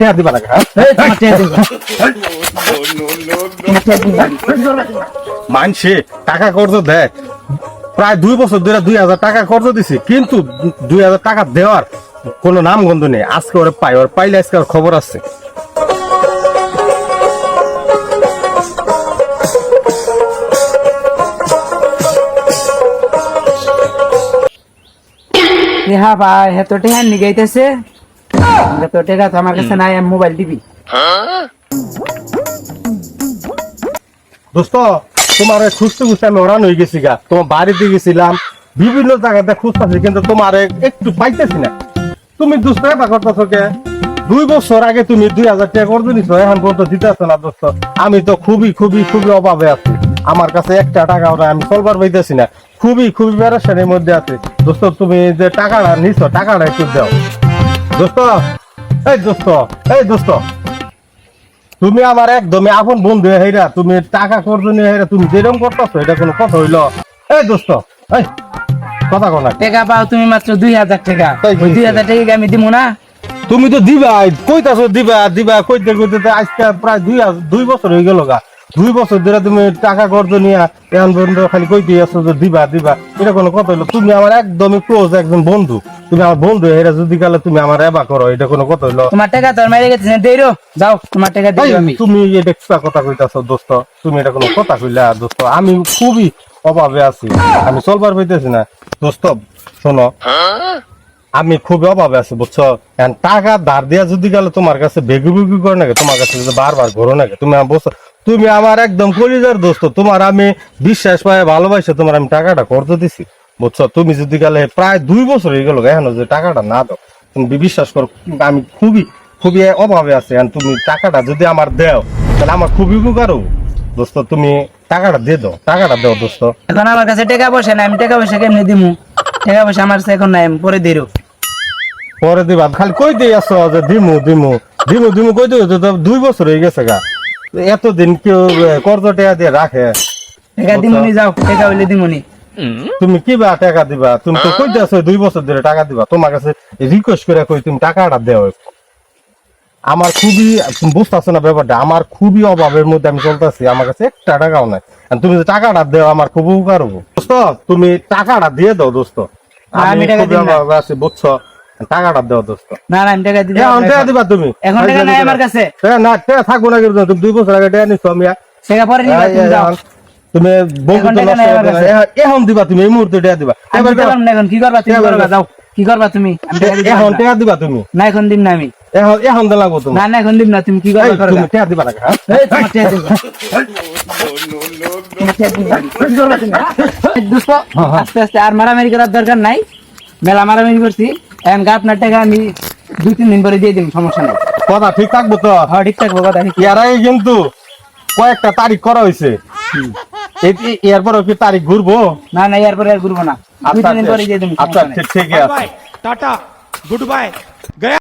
টেয়া দিবা লাগে হ্যাঁ? মানছে টাকা কর্জ দেয় প্রায় দুই বছর ধরে দুই হাজার টাকা কর্জ দিছি কিন্তু দুই হাজার টাকা দেওয়ার কোনো নাম গন্ধ নেই। আজকে ওরে পাই ওর পাইলে আজকে ওর খবর আছে। টেহা ভাই হেতো টেহা নিগাইতেছে। হেতো টেকা তো আমার কাছে নাই আমি মোবাইল দিবি। দোস্ত তোমার খুঁজতে খুঁজতে আমি ওরান হয়ে গেছি গা। তোমার বাড়িতে গেছিলাম বিভিন্ন জায়গাতে খুঁজতেছি কিন্তু তোমার একটু পাইতেছি না। তুমি দুষ্ট এটা করতেছো কে দুই বছর আগে তুমি দুই হাজার টাকা করে নিছো এখন পর্যন্ত দিতেছো না দোস্ত। আমি তো খুবই খুবই খুবই অভাবে আছি। আমার কাছে একটা টাকা ওরা আমি চলবার পাইতেছি না। খুবই খুবই প্যারাশানির মধ্যে আছে। দোস্ত তুমি যে টাকাটা নিছো টাকাটা একটু দাও। দোস্ত এই দোস্ত এই দোস্ত। তুমি আমার একদমই আপন বন্ধু হেরা তুমি টাকা করছ নিয়ে হেরা তুমি যেরকম করতেছো এটা কোনো কথা হইল। এই দোস্ত এই কথা কো টাকা পাও তুমি মাত্র দুই হাজার টাকা। ওই দুই। হাজার টাকা আমি দিব না? তুমি তো দিবা কইতাছো দিবা দিবা কইতে কইতে আজকে প্রায় দুই দুই বছর হয়ে গেল গা। দুই বছর ধরে তুমি টাকা করছ নিয়ে এখন পর্যন্ত খালি কইতে আসছো যে দিবা দিবা। এটা কোনো কথা হইল? তুমি আমার একদমই ক্লোজ একজন বন্ধু। তুমি আমার বন্ধু হেরা যদি গেলে তুমি আমার এবা করো এটা কোনো কথা হইল? তোমার টাকা তোর মেরে গেছে দেরো যাও তোমার টাকা দিও এই, আমি। তুমি এটা কিবা কথা কইতাছ দোস্ত। তুমি এটা কোনো কথা কইলা দোস্ত। আমি খুবই অভাবে আছি। আমি চলবার পাইতেছি না। দোস্ত শোনো। আমি খুবই অভাবে আছি বুঝছ? এখন টাকা ধার দিয়া যদি গেলে তোমার কাছে বেগু বেগু করে নাকি তোমার কাছে যদি বারবার ঘোরো নাকি তুমি বুঝছ তুমি আমার একদম কলিজার দোস্ত। তোমার আমি বিশ্বাস পাই ভালোবাসে তোমার আমি টাকাটা করতে দিছি। বুঝছ? তুমি যদি গেলে প্রায় দুই বছর হয়ে গেল এখন যে টাকাটা না দাও। তুমি বিশ্বাস করো আমি খুবই খুবই অভাবে আছি। তুমি টাকাটা যদি আমার দেও তাহলে আমার খুবই উপকার হব। দোস্ত তুমি টাকাটা দিয়ে দাও টাকাটা দাও দোস্ত। এখন আমার কাছে টাকা পয়সা নাই আমি টাকা পয়সা কেমনি দিমু? টাকা পয়সা আমার কাছে এখন নাই পরে দেরো পরে দিবা। খালি কই দিয়ে আসো যে দিমু দিমু দিমু দিমু কই দিও তো দুই বছর হয়ে গেছে গা। এতদিন কেউ কর্জ টাকা দিয়ে রাখে? টাকা দিমুনি যাও টাকা হইলে দিমুনি। তুমি কি বা টাকা দিবা? তুমি তো কই দিয়েছ দুই বছর ধরে টাকা দিবা। তোমার কাছে রিকোয়েস্ট করে কই তুমি টাকাটা দেও। আমার খুবই তুমি বুঝতেছো না ব্যাপারটা আমার খুবই অভাবের মধ্যে আমি চলতেছি। আমার কাছে একটা টাকাও নাই। আর তুমি যে টাকাটা দেও আমার খুব উপকার হব। দোস্ত তুমি টাকাটা দিয়ে দাও দোস্ত। আমি টাকা বুঝছ? টাকাটা দেও দোস্ত। না না আমি টাকা দিতে এখন টাকা দিবা তুমি। এখন টাকা নাই আমার কাছে। টাকা না টাকা থাকব না কিন্তু তুমি দুই বছর আগে টাকা নিচ্ছ আমি। টাকা পরে নিবা তুমি যাও। তুমি বন্ধু এখন তো টাকা নষ্ট নাই করে আমার দিলা। কাছে। এখন- এখন দিবা তুমি এই মুহূর্তে টাকা দিবা। এবার দিতে না এখন কি করবা তুমি? করবা যাও। কি করবা তুমি? আমি টাকা দিতে এখন টাকা দিবা তুমি। না এখন দিম না আমি। এখন এখন দে লাগবো তুমি। না না এখন দিম না তুমি কি এই, করবা করবা তুমি টাকা দিবা না হ্যাঁ? টাকা দিবো। তোমার টাকা দিবো। কি করবা তুমি? এই দোস্ত, আস্তে আস্তে আর মারামারি করার দরকার নাই। মেলা মারামারি করছি। সমস্যা কথা ঠিক থাকব তো? হ্যাঁ ঠিক থাকব কথা এরাই কিন্তু কয়েকটা তারিখ করা হয়েছে। এরপর কি তারিখ ঘুরবো? না না এরপরে আর ঘুরবো না। আচ্ছা, আচ্ছা, আচ্ছা ঠিক আছে। Tata good bye